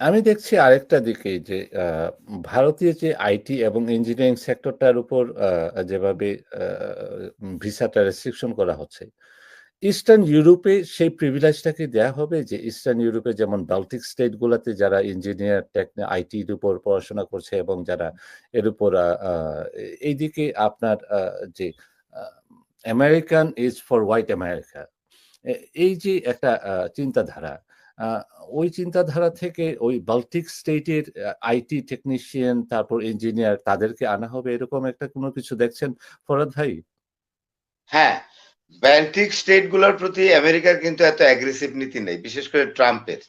আমি দেখছি আরেকটা দিকে যে ভারতীয় যে আইটি এবং ইঞ্জিনিয়ারিং সেক্টরটার উপর যেভাবে ভিসাটা রেস্ট্রিকশন করা হচ্ছে। ইস্টার্ন ইউরোপে সেই প্রিভিলেজটা কি দেয়া হবে? যে ইস্টার্ন ইউরোপে যেমন বাল্টিক স্টেট গুলাতে যারা ইঞ্জিনিয়ার টেকনি আইটির উপর পড়াশোনা করছে এবং যারা এর উপর এইদিকে আপনার যে American is for white America. এই যে একটা চিন্তাধারা, ওই চিন্তাধারা থেকে ওই বাল্টিক স্টেটের আইটি টেকনিশিয়ান তারপর ইঞ্জিনিয়ার তাদেরকে আনা হবে এরকম একটা কোনো কিছু দেখছেন ফরাদ ভাই? হ্যাঁ, বাল্টিক স্টেটগুলোর প্রতি আমেরিকার কিন্তু এত অ্যাগ্রেসিভ নীতি নেই। বিশেষ করে ট্রাম্পের।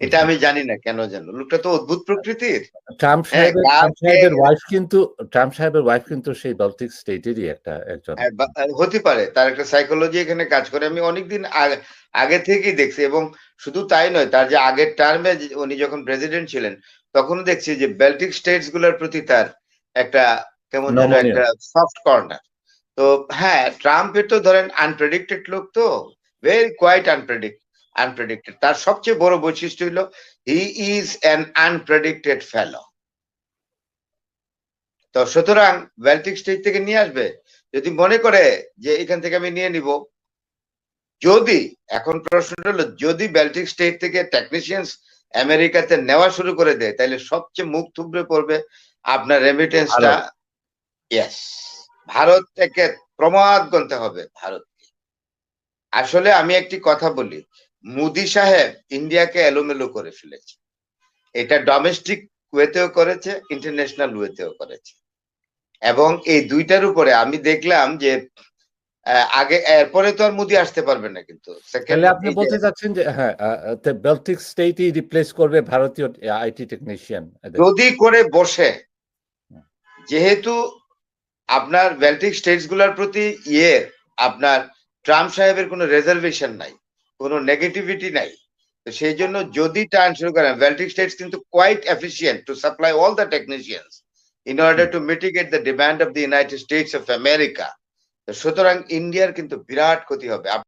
এটা আমি জানি না কেন যেন। লোকটা তো অদ্ভুত প্রকৃতির। ট্রাম্প হ্যাঁ, সাহেবের ট্রাম্প সাহেবের ওয়াইফ কিন্তু ট্রাম্প সাহেবের ওয়াইফ কিন্তু সেই বাল্টিক স্টেটেরই একটা একজন। হ্যাঁ, হতে পারে। তার একটা সাইকোলজি এখানে কাজ করে। আমি অনেকদিন আগে থেকেই দেখছি এবং শুধু তাই নয়, তার যে আগের টার্মে উনি যখন প্রেসিডেন্ট ছিলেন, তখনও দেখছি যে বাল্টিক স্টেটসগুলোর প্রতি তার একটা কেমন যেন একটা সফট কর্নার। তো হ্যাঁ, ট্রাম্পের তো ধরেন আনপ্রেডিক্টেড লোক তো। Very quite unpredict unpredicted. তার সবচেয়ে বড় বৈশিষ্ট্য হইল হি ইজ অ্যান আনপ্রেডিক্টেড ফেলো। তো সুতরাং বাল্টিক স্টেট থেকে নিয়ে আসবে। যদি মনে করে যে এখান থেকে আমি নিয়ে নিব। যদি এখন প্রশ্নটা হলো যদি বাল্টিক স্টেট থেকে টেকনিশিয়ানস আমেরিকাতে নেওয়া শুরু করে দেয়, তাহলে সবচেয়ে মুখ থুবড়ে পড়বে আপনার রেমিটেন্সটা। ইয়েস। ভারত থেকে প্রমাদ গুনতে হবে ভারতকে। আসলে আমি একটি কথা বলি, মোদি সাহেব ইন্ডিয়াকে এলোমেলো করে ফেলেছে। এটা ডোমেস্টিক ওয়েতেও করেছে, ইন্টারন্যাশনাল ওয়েতেও করেছে। এবং এই দুইটার উপরে আমি দেখলাম যে আগে এরপরে তো আর মোদি আসতে পারবে না কিন্তু। আপনি বলতে চাচ্ছেন যে হ্যাঁ, বাল্টিক স্টেটই রিপ্লেস করবে ভারতীয় আইটি টেকনিশিয়ান। যদি করে বসে যেহেতু আপনার বাল্টিক স্টেটসগুলার প্রতি ইয়ে আপনার ট্রাম্প সাহেবের কোনো রিজার্ভেশন নাই। কোন নেগেটিভিটি নাই। তো সেই জন্য যদি টার্ন শুরু করেন, বাল্টিক স্টেটস কিন্তু quite efficient to supply all the technicians in order. To mitigate the demand of the United States of America. সুতরাং ইন্ডিয়ার কিন্তু বিরাট ক্ষতি হবে।